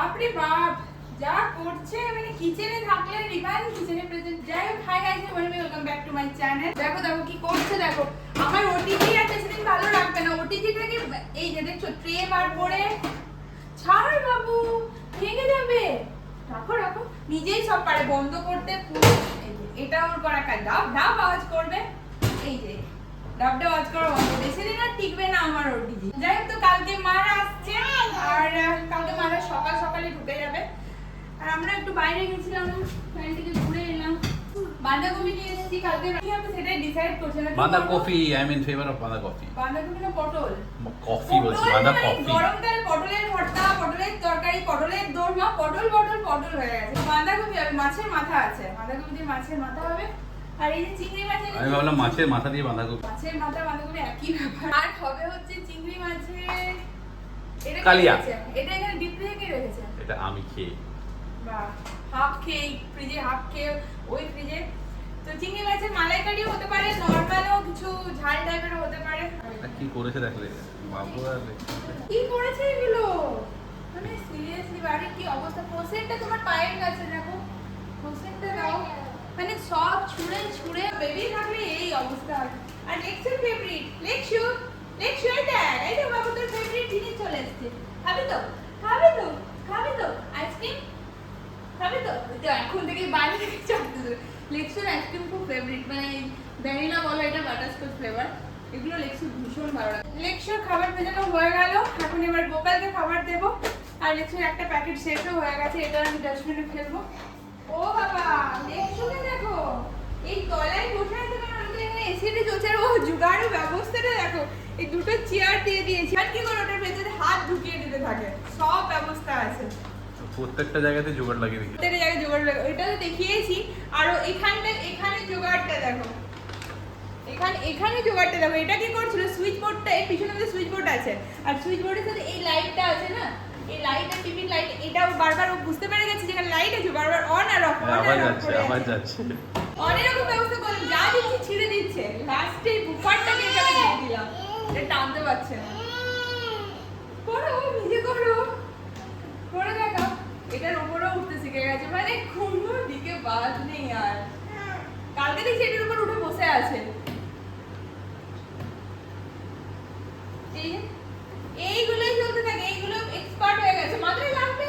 বাপরে বাপ, যা করছে মানে কিচেনে থাকলে রিভান কিচেনে প্রেজেন্ট যাই হোক hi guys welcome back to my channel দেখো দেখো, কি করছে, দেখো, আমার ওটিজি আর বেশিদিন ভালো রাখবে না। ওটিজিটাকে এই যে দেখছ ট্রে বার করে, ছাড় বাবু, ভেঙে যাবে। রাখো রাখো, নিজেই সব পারে, বন্ধ করতে এটা ওর করা কাজ। ডাব ডাব আওয়াজ করবে। এই যে ডাবটা আওয়াজ করা বন্ধ বেশি দিন আর টিকবে না আমার ওটিজি। যাই হোক তো কালকে মারা আসছে আর কালকে মারা সকাল সকালে ঢুকে যাবে। আর আমরা একটু বাইরে গেছিলাম বাইরে থেকে ঘুরে এলাম। বাঁধাকপি নিয়ে এসেছি কালকে। কি সেটাই ডিসাইড করছে না। বাঁধা coffee I am in favour of বাঁধা বাঁধাকপি না পটল? কফি বলছি মানে গরমকালে পটলের ভর্তা পটলের তরকারি পটলের দোরমা পটল পটল পটল হয়ে গেছে। বাঁধাকপি মাছের মাথা আছে। বাঁধাকপি দিয়ে মাছের মাথা হবে। আর এই যে চিংড়ি মাছ আমি ভাবলাম মাছের মাথা দিয়ে বাঁধা কফি মাছের মাথা বাঁধাকপি একই ব্যাপার। আর হবে হচ্ছে চিংড়ি মাছের এটা কালিয়া। এটা এখানে ডিপ থেকে রেখেছে? এটা আমি খেয়ে। বা হাফ খেয়ে ফ্রিজে হাফ খেয়ে ওই ফ্রিজে তো চিংড়ি মাছের মালাইকারিও হতে পারে নর্মালও কিছু ঝাল টাইপেরও হতে পারে। এটা কি করেছে দেখলে? বাবু আর কি করেছে এগুলো? মানে সিরিয়াসলি বাড়ির কি অবস্থা? প্রসেনটা তোমার পায়ের কাছে দেখো। প্রসেনটা দাও। মানে সব ছুঁড়ে ছুঁড়ে বেবি থাকলে এই অবস্থা হয় আর লেক্সুর ফেভারিট লেক্সু লেক্সু এটা এই তো বাবু তোর ফেভারিট জিনিস চলে এসেছে। খাবি তো খাবি তো খাবি তো আইসক্রিম খাবি তো? এখন থেকে থেকে চাপতে লেক্সুর আইসক্রিম খুব ফেভারিট মানে ভ্যানিলা বলো, এটা বাটারস্কচ ফ্লেভার এগুলো লেক্সুর ভীষণ ভালো লাগে। লেক্সুর খাবার ভেজানো হয়ে গেল। এখন এবার গোপালকে খাবার দেবো। আর লেক্সুর একটা প্যাকেট শেষও হয়ে গেছে, এটা আমি ডাস্টবিনে ফেলব। ও বাবা লেক্সুকে দেখো। এই তলায় বসে আছে কারণ আমাদের এখানে এসিটা চলছে। আর ও জুগাড়ের ব্যবস্থাটা দেখো। এই দুটো চেয়ার দিয়ে দিয়েছি। আর কি করে ওটার ভেতরে হাত ঢুকিয়ে দিতে থাকে। সব ব্যবস্থা আছে। প্রত্যেকটা জায়গাতে জোগাড় লাগিয়ে রেখেছে প্রত্যেকটা জায়গায় জোগাড় লাগে ওইটা তো দেখিয়েছি। আর এখানটা এখানে জোগাড়টা দেখো। এখানে এখানে জোগাড়টা দেখো। এটা কি করছিল? সুইচ বোর্ডটা পিছনে মধ্যে সুইচ বোর্ড আছে। আর সুইচ বোর্ডের সাথে এই লাইটটা আছে না? এই লাইট আর টিভির লাইট এটাও বারবার ও বুঝতে পেরে গেছে যেখানে লাইট আছে। বারবার হ্যাঁ, অন আবার যাচ্ছে আবার যাচ্ছে যাচ্ছে। অনেক রকম ব্যবস্থা করলাম যা দিচ্ছি ছিঁড়ে দিচ্ছে। লাস্টে বুফারটাকে এখানে দিয়ে দিলাম। এটা টানতে পারছে না। করো নিজে করো। করে দেখাও এটার উপরেও উঠতে শিখে গেছে? মানে কোনো দিকে বাদ নেই আর। কালকে দেখছি এটার উপর উঠে বসে আছে। এই যে, এইগুলোই চলতে থাকে এইগুলো এক্সপার্ট হয়ে গেছে মাথায় লাগবে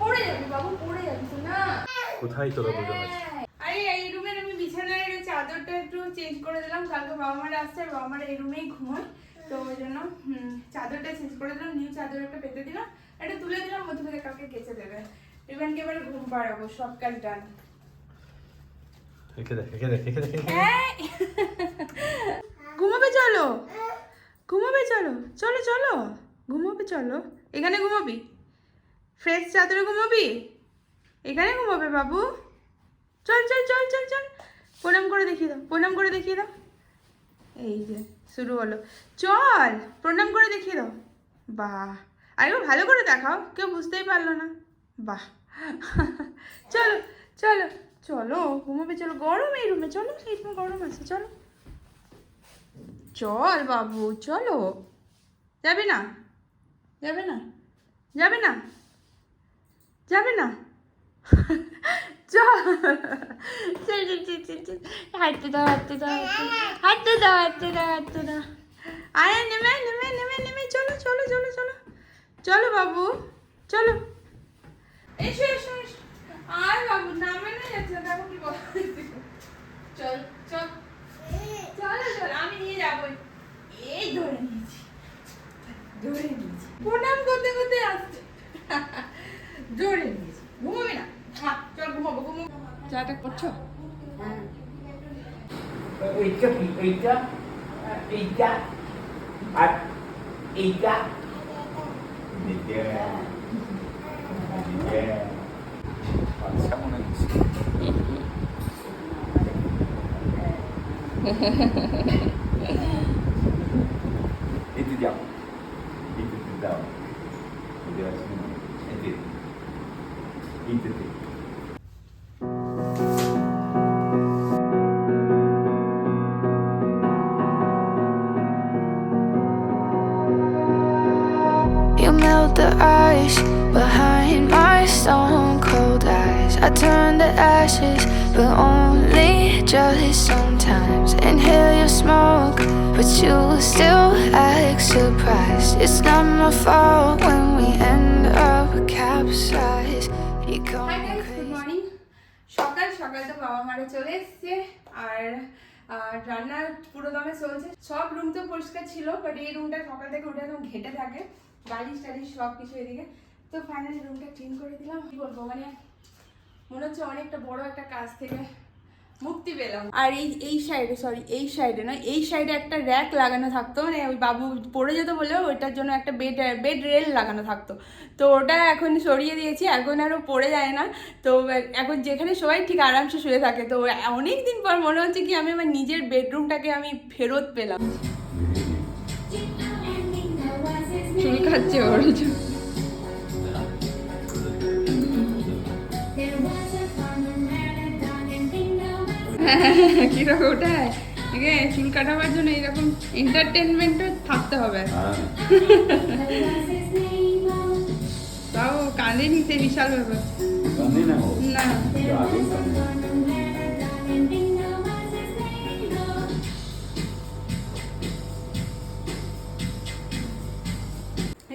পড়ে যাবে বাবু পড়ে যাবে তো না কোথায় তোরা দুজন আছে আরে এই রুমের আমি বিছানার চাদরটা একটু চেঞ্জ করে দিলাম। কালকে বাবা মারা আসছে আর বাবা মারা এই রুমেই ঘুমোয়। তো ওই জন্য চাদরটা চেঞ্জ করে দিলাম নিউ চাদর একটা পেতে দিলাম। এটা তুলে দিলাম মধ্যে থেকে কালকে কেচে দেবে। রিবানকে এবারে ঘুম পাড়াবো সব কাজ ডান ঘুমাবে চলো! ঘুমাবে চলো! চলো চলো! ঘুমাবে চলো! এখানে ঘুমাবি? ফ্রেশ চাদরে ঘুমাবি? এখানে ঘুমাবে বাবু। চল চল চল চল চল। প্রণাম করে দেখিয়ে দাও, প্রণাম করে দেখিয়ে দাও। এই যে, শুরু হলো। চল, প্রণাম করে দেখিয়ে দাও। বাহ আরেকবার ভালো করে দেখাও, কেউ বুঝতেই পারল না। বাহ। চলো চলো চলো, ঘুমাবে, চলো, গরম এই রুমে চলো এই রুমে গরম আছে, চলো। চল বাবু, চলো। যাবে না? যাবে না? যাবে না? যাবে না? চল হাঁটতে দাও আয় নেমে নেমে নেমে নেমে চলো চলো চলো চলো চলো বাবু চলো এসো এসো এসো আর বাবু নামে না যাচ্ছে দেখো কি চল চল চলো চলো আমি নিয়ে যাব এই ধরে নিয়েছি ধরে নিয়েছি প্রণাম করতে করতে আসছে ধরে নিয়েছি ঘুমাবি না হ্যাঁ চল ঘুমাবো ঘুমাবো চাটা করছ? হ্যাঁ। এইটা এইটা? এইটা? আর এইটা? আচ্ছা মনে হচ্ছে। melt the ice behind my stone cold eyes. I turn to ashes, but only just sometimes. Inhale your smoke, but you still act surprised. It's not my fault when we end up capsized. Guys good crazy. সকাল সকাল তো বাবা মারা চলে এসছে আর আর রান্না পুরো দমে চলছে সব রুম তো পরিষ্কার ছিল বাট এই রুমটা সকাল থেকে উঠে একদম ঘেটে থাকে বালিশ টালিশ সব কিছু এদিকে। তো ফাইনালি রুমটা ক্লিন করে দিলাম। কি বলব মানে মনে হচ্ছে অনেকটা বড় একটা কাজ থেকে মুক্তি পেলাম। আর এই এই সাইডে সরি এই সাইডে না এই সাইডে একটা র্যাক লাগানো থাকতো মানে ওই বাবু পড়ে যেত বলে ওইটার জন্য একটা বেড বেড রেল লাগানো থাকতো। তো ওটা এখন সরিয়ে দিয়েছি, এখন আরও পড়ে যায় না। তো এখন যেখানে সবাই ঠিক আরামসে শুয়ে থাকে। তো অনেক দিন পর মনে হচ্ছে কি আমি আমার নিজের বেডরুমটাকে আমি ফেরত পেলাম। চুল খাচ্ছে ওর কীরকম ওটাই ঠিক আছে চুল কাটাবার জন্য এরকম এন্টারটেনমেন্টও থাকতে হবে। তাও কাঁদেনি সে বিশাল ব্যাপার। না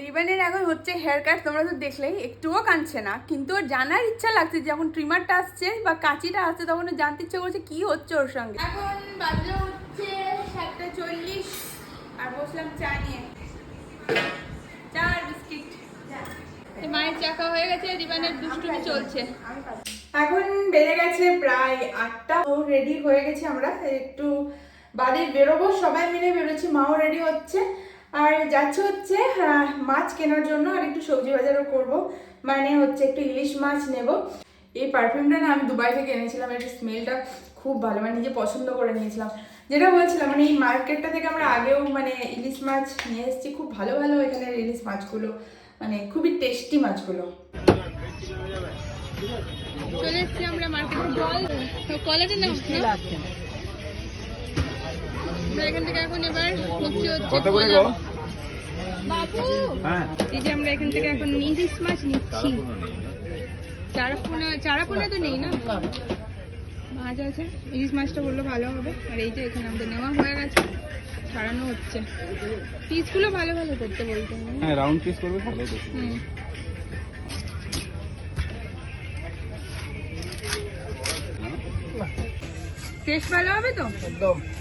রিবানের এখন হচ্ছে হেয়ার কাট তোমরা তো দেখলেই একটুও কাঁদছে না। কিন্তু ওর জানার ইচ্ছা লাগছে যখন ট্রিমারটা আসছে বা কাঁচিটা আসছে তখন ও জানতে ইচ্ছা করছে কি হচ্ছে ওর সঙ্গে? এখন বাজে হচ্ছে সাতটা চল্লিশ আর বসলাম চা নিয়ে। চা আর বিস্কিট। মায়ের চাকা হয়ে গেছে রিবানের দুষ্টুমি চলছে। এখন বেড়ে গেছে প্রায় আটটা। রেডি হয়ে গেছে আমরা একটু বাড়ি বেরোবো সবাই মিলে বেরোচ্ছি মাও রেডি হচ্ছে। আর যাচ্ছে হচ্ছে মাছ কেনার জন্য আর একটু সবজি বাজারও করব। মানে হচ্ছে একটু ইলিশ মাছ নেব। এই পারফিউমটা না আমি দুবাই থেকে এনেছিলাম এর স্মেলটা খুব ভালো মানে নিজে পছন্দ করে নিয়েছিলাম। যেটা বলছিলাম মানে এই মার্কেটটা থেকে আমরা আগেও মানে ইলিশ মাছ নিয়ে এসেছি খুব ভালো ভালো এখানের ইলিশ মাছগুলো মানে খুবই টেস্টি মাছগুলো। চলে এসেছি আমরা মার্কেটে কলেজে না এখান থেকে এখন এবার হচ্ছে কত করে গো? বাবু হ্যাঁ। এই যে আমরা এখান থেকে এখন ইলিশ মাছ নিচ্ছি। চারাপোনা চারাপোনা তো নেই না? মাছ আছে। ইলিশ মাছটা বললে ভালো হবে। আর এই যে এখানে আমাদের নেওয়া হয়ে গেছে। ছাড়ানো হচ্ছে। পিসগুলো ভালো ভালো করতে বলতে হ্যাঁ রাউন্ড পিস করবে ভালো তো? হুম। টেস্ট ভালো হবে তো? একদম।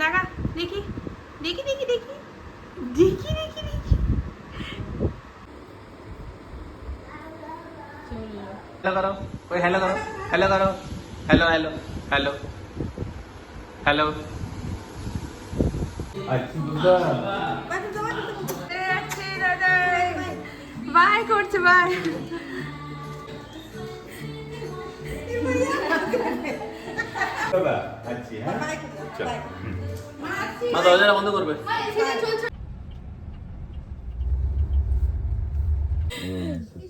দেখা দেখি। দেখি দেখি দেখি। দেখি দেখি দেখি। হ্যালো করো। ওই হ্যালো করো। হ্যালো করো। Hello hello hello hello bye করছে বাই। মা দরজাটা বন্ধ করবে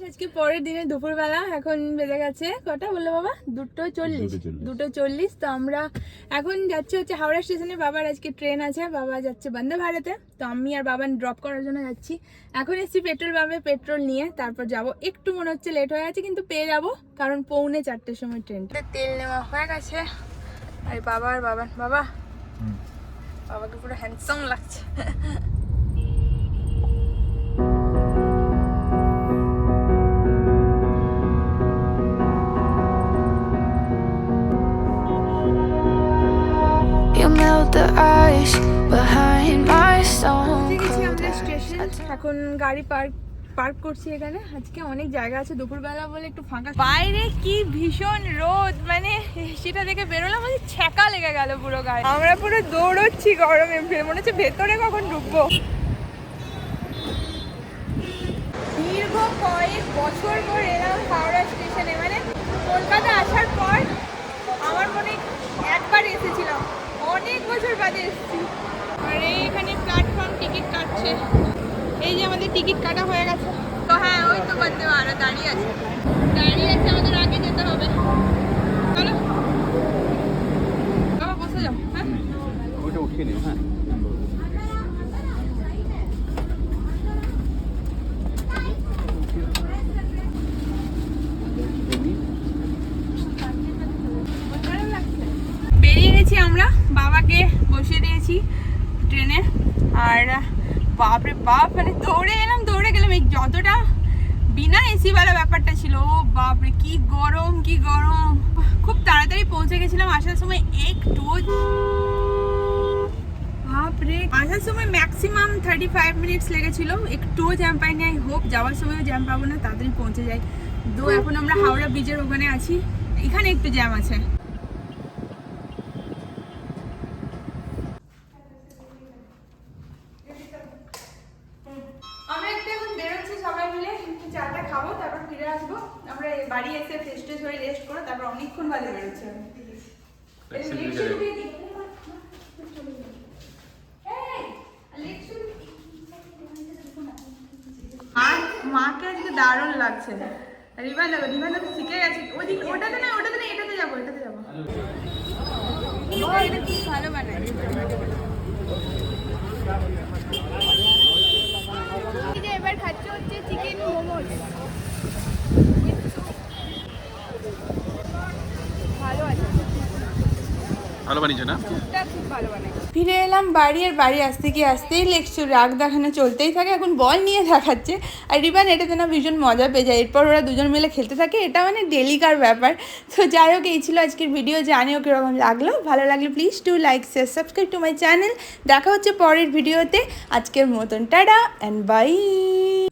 আজকে পরের দিনে দুপুরবেলা এখন বেজে গেছে। কটা বলল বাবা? দুটো চল্লিশ। দুটো চল্লিশ। তো আমরা এখন যাচ্ছি হচ্ছে হাওড়া স্টেশনে। বাবার আজকে ট্রেন আছে। বাবা যাচ্ছে বন্দে ভারতে। তো আমি আর বাবা ড্রপ করার জন্য যাচ্ছি। এখন এসছি পেট্রোল পাম্পে পেট্রোল নিয়ে। তারপর যাব। একটু মনে হচ্ছে লেট হয়ে আছে কিন্তু পেয়ে যাব। কারণ পৌনে চারটের সময় ট্রেন তেল নেওয়া হয়ে গেছে। আর বাবা আর বাবা বাবা। বাবাকে পুরো হ্যান্ডসাম লাগছে। এখন গাড়ি পার্ক পার্ক করছি এখানে। আজকে অনেক জায়গা আছে, দুপুরবেলা বলে একটু ফাঁকা বাইরে কি ভীষণ রোদ মানে সেটা দেখে বেরোলাম মানে ছ্যাঁকা লেগে গেল পুরো গায়ে। আমরা পুরো দৌড়চ্ছি গরমে মনে হচ্ছে ভেতরে কখন ঢুকবো। দীর্ঘ কয়েক বছর পর এলাম হাওড়া স্টেশনে মানে কলকাতা আসার পর আমার মনে একবার এসেছিলাম, অনেক বছর বাদে এসেছি। আর এখানে প্ল্যাটফর্ম টিকিট কাটছে। নটা হয়ে গেছে। তো হ্যাঁ ওই তো বলতে পারো দাঁড়িয়ে আছে। দাঁড়িয়ে আছে আমাদের, আগে যেতে হবে। চলো। বাবা, বসে যাও হ্যাঁ? ওইটা উঠিয়ে নিও হ্যাঁ বেরিয়ে গেছি আমরা বাবাকে বসিয়ে দিয়েছি ট্রেনে আর বাপরে বাপ মানে দৌড়ে এলাম, দৌড়ে গেলাম। এই যতটা বিনা এসিওয়ালা ব্যাপারটা ছিল, ও বাপরে, কি গরম কি গরম। খুব তাড়াতাড়ি পৌঁছে গেছিলাম আসার সময় একটু বাপরে, আসার সময় ম্যাক্সিমাম থার্টি ফাইভ মিনিটস লেগেছিল। একটুও জ্যাম পাইনি। আই হোপ যাওয়ার সময়ও জ্যাম পাবো না, তাড়াতাড়ি পৌঁছে যাই। তো এখন আমরা হাওড়া ব্রিজের ওখানে আছি। এখানে একটু জ্যাম আছে আমরা একটু এখন বেরোচ্ছি সবাই মিলে একটু চাটা খাব তারপর ফিরে আসব আমরা এই বাড়ি এসে ফ্রেশ ট্রেশ হয়ে রেস্ট করো তারপর অনেকক্ষণ বাদে বেরোচ্ছি আমি। এই Excel লেক দিকে শুরু যাবে। দিয়ে দিই। এই, লেক শুরু দিয়ে আর মাকে আজকে দারুণ লাগছে। রিবা দেখো রিবা দেখো শিখে গেছে। ওদিকে ওটাতে না ওটাতে না, এটাতে যাব এটাতে যাব। কি ভালো বানায়। এবার খাচ্ছে হচ্ছে চিকেন মোমোস ভালো আছে ভালো বানিয়েছো না? ফিরে এলাম বাড়ি আর বাড়ি আসতে গিয়ে আসতেই লেকচুর রাগ দেখানো চলতেই থাকে, এখন বল নিয়ে দেখাচ্ছে। আর রিবান এটাতে না ভীষণ মজা পেয়ে যায়, এরপর ওরা দুজন মিলে খেলতে থাকে, এটা মানে ডেলিকার ব্যাপার। তো যাই হোক, এই ছিল আজকের ভিডিও জানিও কীরকম লাগল। ভালো লাগলে please to like share subscribe to my channel দেখা হচ্ছে পরের ভিডিওতে আজকের মতন, টাটা অ্যান্ড বাই